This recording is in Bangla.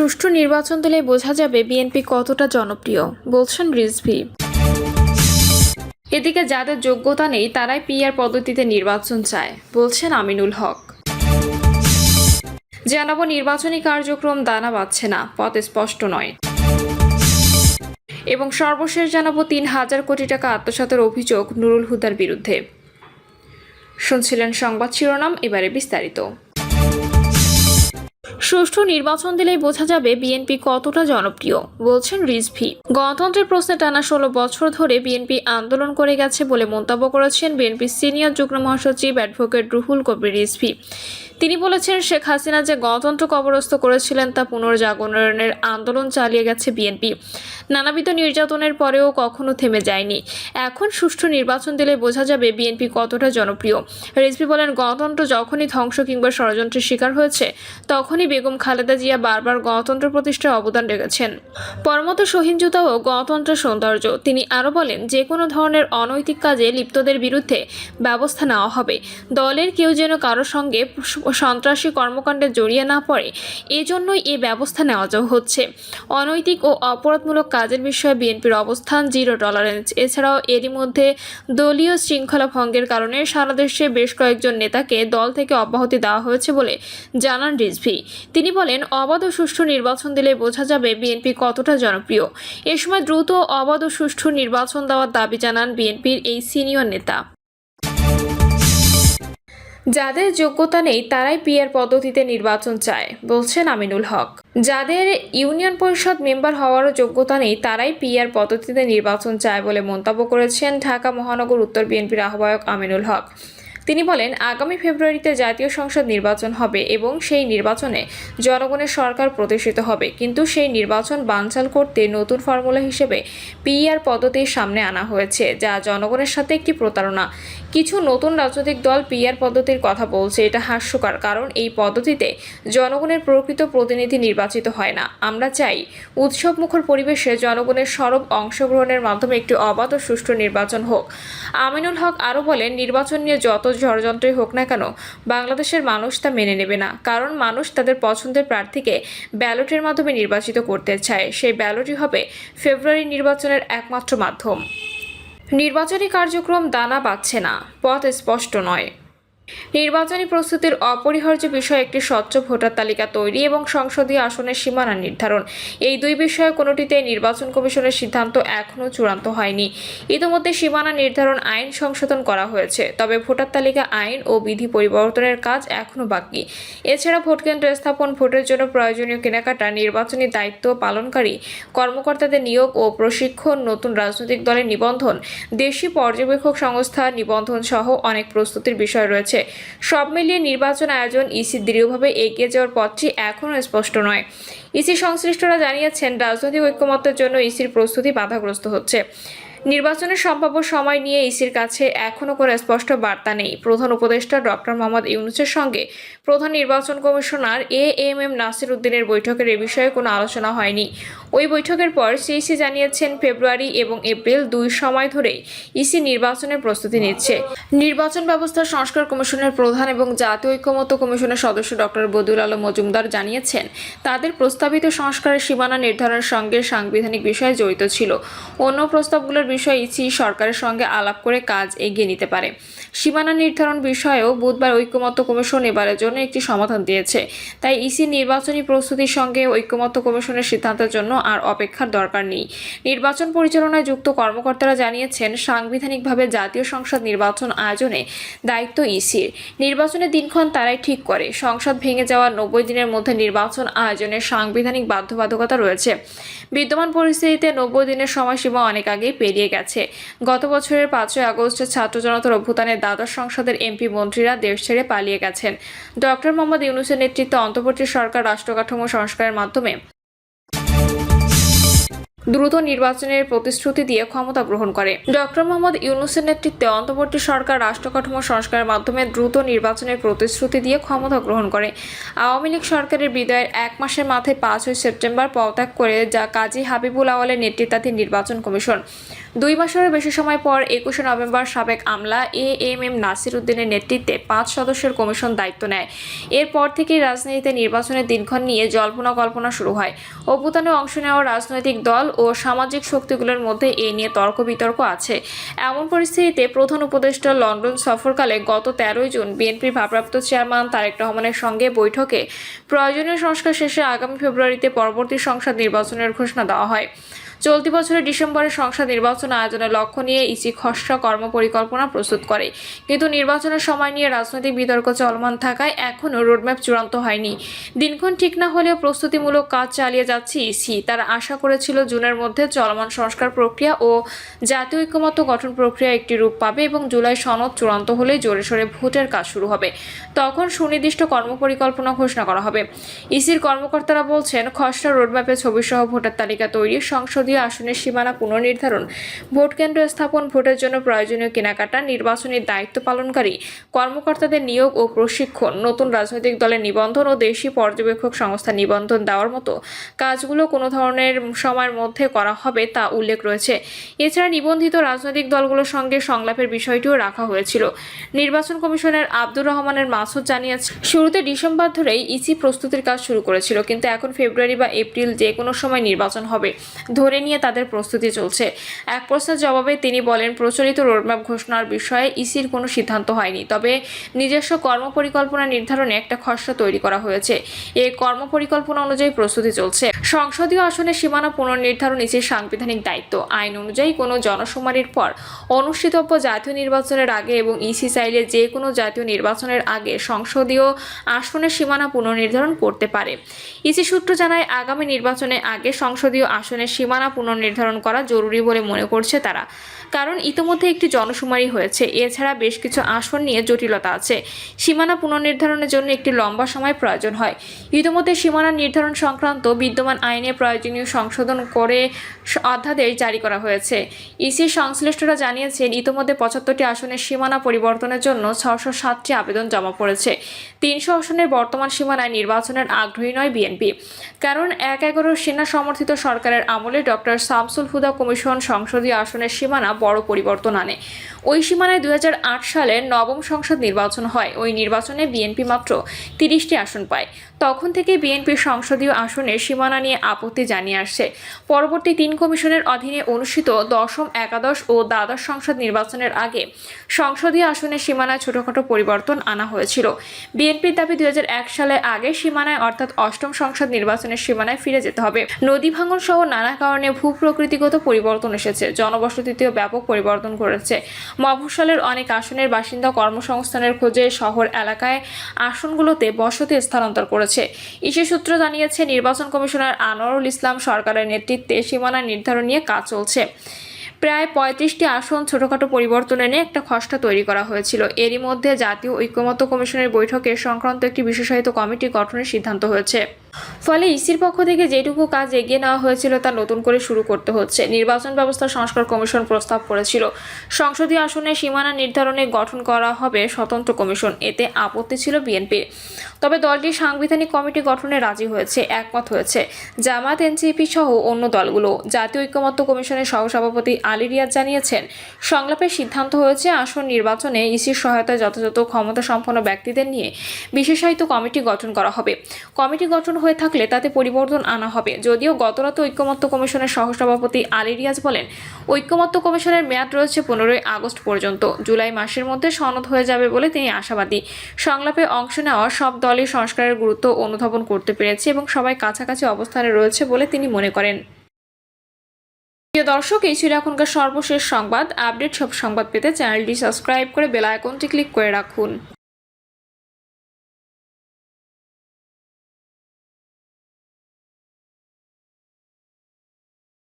সুষ্ঠু নির্বাচন দিলে বোঝা যাবে বিএনপি কতটা জনপ্রিয়, বলছেন রিজভি। এদিকে যাদের যোগ্যতা নেই, তারাই পিআর পদ্ধতিতে নির্বাচন চায়, বলছেন আমিনুল হক। জানাব নির্বাচনী কার্যক্রম দানা বাঁধছে না, পথ স্পষ্ট নয়। এবং সর্বশেষ জানাব তিন হাজার কোটি টাকা আত্মসাতের অভিযোগ নুরুল হুদার বিরুদ্ধে। শুনছিলেন সংবাদ শিরোনাম, এবারে বিস্তারিত। সুষ্ঠু নির্বাচন দিলেই বোঝা যাবে বিএনপি কতটা জনপ্রিয়, বলছেন রিজভি। গণতন্ত্রের প্রশ্নে টানা ষোলো বছর ধরে বিএনপি আন্দোলন করে গেছে বলে মন্তব্য করেছেন বিএনপি সিনিয়র যুগ্ম মহাসচিব অ্যাডভোকেট রুহুল কবির রিজভি। তিনি বলেছেন, শেখ হাসিনা যে গণতন্ত্র কবরস্থ করেছিলেন তা পুনর্জাগরণের আন্দোলন চালিয়ে গেছে বিএনপি। নানাবিধ নির্যাতনের পরেও কখনো থেমে যায়নি। এখন সুষ্ঠু নির্বাচন দিলে বোঝা যাবে বিএনপি কতটা জনপ্রিয়। রিজভি বলেন, গণতন্ত্র যখনই ধ্বংস কিংবা ষড়যন্ত্রের শিকার হয়েছে, তখনই বেগম খালেদা জিয়া বারবার গণতন্ত্র প্রতিষ্ঠায় অবদান রেখেছেন। পরমত সহিংসতা ও গণতন্ত্রের সৌন্দর্য, তিনি আরও বলেন যে কোনো ধরনের অনৈতিক কাজে লিপ্তদের বিরুদ্ধে ব্যবস্থা নেওয়া হবে। দলের কেউ যেন কারোর সঙ্গে সন্ত্রাসী কর্মকাণ্ডে জড়িয়ে না পড়ে, এজন্যই এ ব্যবস্থা নেওয়া হচ্ছে। অনৈতিক ও অপরাধমূলক কাজের বিষয়ে বিএনপির অবস্থান জিরো টলারেন্স এছাড়াও এরই মধ্যে দলীয় শৃঙ্খলা ভঙ্গের কারণে সারা দেশে বেশ কয়েকজন নেতাকে দল থেকে অব্যাহতি দেওয়া হয়েছে বলে জানান রিজভি। তিনি বলেন, অবাধ ও সুষ্ঠু নির্বাচন দিলে বোঝা যাবে বিএনপি কতটা জনপ্রিয়। এ সময় দ্রুত অবাধ ও সুষ্ঠু নির্বাচন দেওয়ার দাবি জানান বিএনপির এই সিনিয়র নেতা। যাদের যোগ্যতা নেই, তারাই পিআর পদ্ধতিতে নির্বাচন চায়, বলছেন আমিনুল হক। যাদের ইউনিয়ন পরিষদ মেম্বার হওয়ারও যোগ্যতা নেই, তারাই পিআর পদ্ধতিতে নির্বাচন চায় বলে মন্তব্য করেছেন ঢাকা মহানগর উত্তর বিএনপির আহ্বায়ক আমিনুল হক। তিনি বলেন, আগামী ফেব্রুয়ারিতে জাতীয় সংসদ নির্বাচন হবে এবং সেই নির্বাচনে জনগণের সরকার প্রতিষ্ঠিত হবে। কিন্তু সেই নির্বাচন বানচাল করতে নতুন ফর্মুলা হিসেবে পিআর পদ্ধতির সামনে আনা হয়েছে, যা জনগণের সাথে একটি প্রতারণা। কিছু নতুন রাজনৈতিক দল পিআর পদ্ধতির কথা বলছে। এটা হাস্যকর, কারণ এই পদ্ধতিতে জনগণের প্রকৃত প্রতিনিধি নির্বাচিত হয় না। আমরা চাই উৎসবমুখর পরিবেশে জনগণের সরব অংশগ্রহণের মাধ্যমে একটি অবাধ ও সুষ্ঠু নির্বাচন হোক। আমিনুল হক আরও বলেন, নির্বাচন নিয়ে যত ষড়যন্ত্রই হোক না কেন, বাংলাদেশের মানুষ তা মেনে নেবে না। কারণ মানুষ তাদের পছন্দের প্রার্থীকে ব্যালটের মাধ্যমে নির্বাচিত করতে চায়। সেই ব্যালটই হবে ফেব্রুয়ারি নির্বাচনের একমাত্র মাধ্যম। নির্বাচনী কার্যক্রম দানা পাচ্ছে না পথ স্পষ্ট নয়। নির্বাচনী প্রস্তুতির অপরিহার্য বিষয় একটি স্বচ্ছ ভোটার তালিকা তৈরি এবং সংসদীয় আসনের সীমানা নির্ধারণ। এই দুই বিষয়ে কোনোটিতে নির্বাচন কমিশনের সিদ্ধান্ত এখনও চূড়ান্ত হয়নি। ইতিমধ্যে সীমানা নির্ধারণ আইন সংশোধন করা হয়েছে, তবে ভোটার তালিকা আইন ও বিধি পরিবর্তনের কাজ এখনও বাকি। এছাড়া ভোটকেন্দ্র স্থাপন, ভোটের জন্য প্রয়োজনীয় কেনাকাটা, নির্বাচনী দায়িত্ব পালনকারী, কর্মকর্তাদের নিয়োগ ও প্রশিক্ষণ, নতুন রাজনৈতিক দলের নিবন্ধন, দেশি পর্যবেক্ষক সংস্থা নিবন্ধন সহ অনেক প্রস্তুতির বিষয় রয়েছে। সব মিলিয়ে নির্বাচন আয়োজন ইসি দৃঢ়ভাবে এগিয়ে যাওয়ার পথটি এখনও স্পষ্ট নয়। ইসি সংশ্লিষ্টরা জানিয়েছেন, রাজনৈতিক ঐক্যমত্যের জন্য ইসির প্রস্তুতি বাধাগ্রস্ত হচ্ছে। নির্বাচনের সম্ভাব্য সময় নিয়ে ইসির কাছে এখনও কোনো স্পষ্ট বার্তা নেই। প্রধান উপদেষ্টা ডক্টর মোহাম্মদ ইউনুসের সঙ্গে প্রধান নির্বাচন commissioner A M M Nasir উদ্দিনের বৈঠকের এ বিষয়ে কোনো আলোচনা হয়নি। ওই বৈঠকের পর সিইসি জানিয়েছেন, ফেব্রুয়ারি এবং এপ্রিল দুই সময় ধরেই ইসি নির্বাচনের প্রস্তুতি নিচ্ছে। নির্বাচন ব্যবস্থা সংস্কার কমিশনের প্রধান এবং জাতীয় ঐক্যমত্য কমিশনের সদস্য ডক্টর বদুল আলম মজুমদার জানিয়েছেন, তাদের প্রস্তাবিত সংস্কারের সীমানা নির্ধারণের সঙ্গে সাংবিধানিক বিষয়ে জড়িত ছিল। অন্য প্রস্তাবগুলোর বিষয়ে ইসি সরকারের সঙ্গে আলাপ করে কাজ এগিয়ে নিতে পারে। সীমানা নির্ধারণ বিষয়েও বুধবার ঐক্যমত্য কমিশন এবারের জন্য একটি সমাধান দিয়েছে। তাই ইসি নির্বাচনী প্রস্তুতির সঙ্গে ঐক্যমত্য কমিশনের সিদ্ধান্তের জন্য আর অপেক্ষার দরকার নেই। নির্বাচন পরিচালনায় যুক্ত কর্মকর্তারা জানিয়েছেন, সাংবিধানিকভাবে জাতীয় সংসদ নির্বাচন আয়োজনে দায়িত্ব ইসির। নির্বাচনের দিনক্ষণ তারাই ঠিক করে। সংসদ ভেঙে যাওয়ার নব্বই দিনের মধ্যে নির্বাচন আয়োজনের সাংবিধানিক বাধ্যবাধকতা রয়েছে। বিদ্যমান পরিস্থিতিতে নব্বই দিনের সময়সীমা অনেক আগেই পেরিয়ে গেছে। গত বছরের পাঁচই আগস্টে ছাত্র জনতার অভ্যুত্থানে দ্বাদশ সংসদের এমপি মন্ত্রীরা দেশ ছেড়ে পালিয়ে গেছেন। ডক্টর মোহাম্মদ ইউনুসের নেতৃত্বে অন্তর্বর্তী সরকার রাষ্ট্রকাঠামো সংস্কারের মাধ্যমে দ্রুত নির্বাচনের প্রতিশ্রুতি দিয়ে ক্ষমতা গ্রহণ করে। ডক্টর মোহাম্মদ ইউনুসের নেতৃত্বে অন্তর্বর্তী সরকার রাষ্ট্র কাঠামো সংস্কারের মাধ্যমে দ্রুত নির্বাচনের প্রতিশ্রুতি দিয়ে ক্ষমতা গ্রহণ করে। আওয়ামী লীগ সরকারের বিদায়ের এক মাসের মাথায় পাঁচই সেপ্টেম্বর পদত্যাগ করে যা কাজী হাবিবুল আওয়ালের নেতৃত্বাধীন নির্বাচন কমিশন। দুই মাসেরও বেশি সময় পর একুশে নভেম্বর সাবেক আমলা এ এম এম নাসির উদ্দিনের নেতৃত্বে পাঁচ সদস্যের কমিশন দায়িত্ব নেয়। এরপর থেকেই রাজনীতিতে নির্বাচনের দিনক্ষণ নিয়ে জল্পনা কল্পনা শুরু হয়। অভ্যুত্থানে অংশ নেওয়া রাজনৈতিক দল ও সামাজিক শক্তিগুলোর মধ্যে এ নিয়ে তর্ক বিতর্ক আছে। এমন পরিস্থিতিতে প্রধান উপদেষ্টা লন্ডন সফরকালে গত তেরোই জুন বিএনপির ভারপ্রাপ্ত চেয়ারম্যান তারেক রহমানের সঙ্গে বৈঠকে প্রয়োজনীয় সংস্কার শেষে আগামী ফেব্রুয়ারিতে পরবর্তী সংসদ নির্বাচনের ঘোষণা দেওয়া হয়। চলতি বছরের ডিসেম্বরে সংসদ নির্বাচন আয়োজনের লক্ষ্য নিয়ে ইসি খসড়া কর্মপরিকল্পনা প্রস্তুত করে। কিন্তু নির্বাচনের সময় নিয়ে রাজনৈতিক বিতর্ক চলমান থাকায় এখনও রোডম্যাপ চূড়ান্ত হয়নি। দিনক্ষণ ঠিক না হলেও প্রস্তুতিমূলক কাজ চালিয়ে যাচ্ছে ইসি। তারা আশা করেছিল জুনের মধ্যে চলমান সংস্কার প্রক্রিয়া ও জাতীয় ঐক্যমত্য গঠন প্রক্রিয়া একটি রূপ পাবে এবং জুলাই সনদ চূড়ান্ত হলে জোরে সোরে ভোটের কাজ শুরু হবে। তখন সুনির্দিষ্ট কর্মপরিকল্পনা ঘোষণা করা হবে। ইসির কর্মকর্তারা বলছেন, খসড়া রোডম্যাপে ছবিসহ ভোটার তালিকা তৈরি, সংসদীয় আসনের সীমানা পুনর্নির্ধারণ, ভোট কেন্দ্র স্থাপন, ভোটের জন্য প্রয়োজনীয় কেনাকাটা, নির্বাচনী দায়িত্ব পালনকারী, কর্মকর্তাদের নিয়োগ ও প্রশিক্ষণ, নতুন রাজনৈতিক দলের নিবন্ধন ও দেশি পর্যবেক্ষক সংস্থা নিবন্ধন দেওয়ার মতো কাজগুলো কোনো ধরনের সময়ের মধ্যে করা হবে তা উল্লেখ রয়েছে। এছাড়া নিবন্ধিত রাজনৈতিক দলগুলোর সঙ্গে সংলাপের বিষয়টিও রাখা হয়েছিল। নির্বাচন কমিশনের আব্দুর রহমানের মাসুদ জানিয়েছে শুরুতে ডিসেম্বর ধরেই ইসি প্রস্তুতির কাজ শুরু করেছিল, কিন্তু এখন ফেব্রুয়ারি বা এপ্রিল যে কোনো সময় নির্বাচন হবে। ধরে নিয়ে তাদের প্রস্তুতি চলছে। এক প্রশ্নের জবাবে তিনি বলেন, প্রচলিত রোডম্যাপ ঘোষণার বিষয়ে ইসির কোনো সিদ্ধান্ত হয়নি। তবে নিজস্ব কর্মপরিকল্পনা নির্ধারণে একটা খসড়া তৈরি করা হয়েছে। এই কর্মপরিকল্পনা অনুযায়ী প্রস্তুতি চলছে। সংসদীয় আসনের সীমানা পুনর্নির্ধারণ ইসির সাংবিধানিক দায়িত্ব। আইন অনুযায়ী কোনো জনশুমারির পর অনুষ্ঠিতব্য জাতীয় নির্বাচনের আগে এবং ইসি চাইলে যে কোনো জাতীয় নির্বাচনের আগে সংসদীয় আসনের সীমানা পুনর্নির্ধারণ করতে পারে। ইসি সূত্র জানায়, আগামী নির্বাচনে আগে সংসদীয় আসনের সীমানা পুনর্নির্ধারণ করা জরুরি বলে মনে করছে তারা। কারণ ইতিমধ্যে একটি জনশুমারি হয়েছে। এছাড়া বেশ কিছু আসন নিয়ে জটিলতা আছে। সীমানা পুনর্নির্ধারণের জন্য একটি লম্বা সময় প্রয়োজন হয়। ইতিমধ্যে সীমানা নির্ধারণ সংক্রান্ত বিদ্যমান আইনে প্রয়োজনীয় সংশোধন করে অধ্যাদেশ জারি করা হয়েছে। ইসির সংশ্লিষ্টরা জানিয়েছেন, ইতিমধ্যে পঁচাত্তরটি আসনের সীমানা পরিবর্তনের জন্য ছশো সাতটি আবেদন জমা পড়েছে। তিনশো আসনের বর্তমান সীমানায় নির্বাচনের আগ্রহী নয় বিএনপি। কারণ এক এগারো সেনা সমর্থিত সরকারের আমলে ডক্টর শামসুল হুদা কমিশন সংসদীয় আসনের সীমানা বড় পরিবর্তন আনে। ওই সীমানায় দুই হাজার আট সালে নবম সংসদ নির্বাচন হয়। ওই নির্বাচনে বিএনপি মাত্র তিরিশটি আসন পায়। তখন থেকে বিএনপির সংসদীয় আসনের সীমানা নিয়ে আপত্তি জানিয়ে আসছে। পরবর্তী তিন কমিশনের অধীনে অনুষ্ঠিত দশম, একাদশ ও দ্বাদশ সংসদ নির্বাচনের আগে সংসদীয় আসনের সীমানায় ছোটখাটো পরিবর্তন আনা হয়েছিল। বিএনপির দাবি দু হাজার এক সালে আগে সীমানায়, অর্থাৎ অষ্টম সংসদ নির্বাচনের সীমানায় ফিরে যেতে হবে। নদী ভাঙন সহ নানা কারণে ভূ প্রকৃতিগত পরিবর্তন এসেছে। জনবসতিতেও ব্যাপক পরিবর্তন করেছে মফস্বলের অনেক আসনের বাসিন্দা কর্মসংস্থানের খোঁজে শহর এলাকায় আসনগুলোতে বসতি স্থানান্তর করেছে। ইসি সূত্র জানিয়েছে, নির্বাচন কমিশনার আনোয়ারুল ইসলাম সরকারের নেতৃত্বে সীমানা নির্ধারণ নিয়ে কাজ চলছে। প্রায় পঁয়ত্রিশটি আসন ছোটখাটো পরিবর্তন এনে একটা খসড়া তৈরি করা হয়েছিল। এরই মধ্যে জাতীয় ঐক্যমত্য কমিশনের বৈঠকে সংক্রান্ত একটি বিশেষায়িত কমিটি গঠনের সিদ্ধান্ত হয়েছে। ফলে ইসির পক্ষ থেকে যেটুকু কাজ এগিয়ে নেওয়া হয়েছিল তা নতুন করে শুরু করতে হচ্ছে। নির্বাচন ব্যবস্থা সংস্কার কমিশন প্রস্তাব করেছিল। সংসদীয় আসনে সীমানা নির্ধারণে গঠন করা হবে স্বতন্ত্র কমিশন। এতে আপত্তি ছিল বিএনপির। তবে দলটি সাংবিধানিক কমিটি গঠনে রাজি হয়েছে, একমত হয়েছে। জামাত, এনসিপি সহ অন্য দলগুলো। জাতীয় ঐক্যমত্য কমিশনের সহসভাপতি আলী রিয়াজ জানিয়েছেন সংলাপের সিদ্ধান্ত হয়েছে আসন নির্বাচনে ইসির সহায়তায় যথাযথ ক্ষমতা সম্পন্ন ব্যক্তিদের নিয়ে বিশেষায়িত কমিটি গঠন করা হবে। কমিটি গঠন হয়ে থাকলে তাতে পরিবর্তন আনা হবে। যদিও গতরাত ঐক্যমত্য কমিশনের সহসভাপতি আলী রিয়াজ বলেন, ঐক্যমত্য কমিশনের মেয়াদ রয়েছে পনেরোই আগস্ট পর্যন্ত। জুলাই মাসের মধ্যে সনদ হয়ে যাবে বলে তিনি আশাবাদী। সংলাপে অংশ নেওয়া সব দলই সংস্কারের গুরুত্ব অনুধাবন করতে পেরেছে এবং সবাই কাছাকাছি অবস্থানে রয়েছে বলে তিনি মনে করেন। প্রিয় দর্শক, এই ছিল এখনকার সর্বশেষ সংবাদ। আপডেট সব সংবাদ পেতে চ্যানেলটি সাবস্ক্রাইব করে বেল আইকনটি ক্লিক করে রাখুন।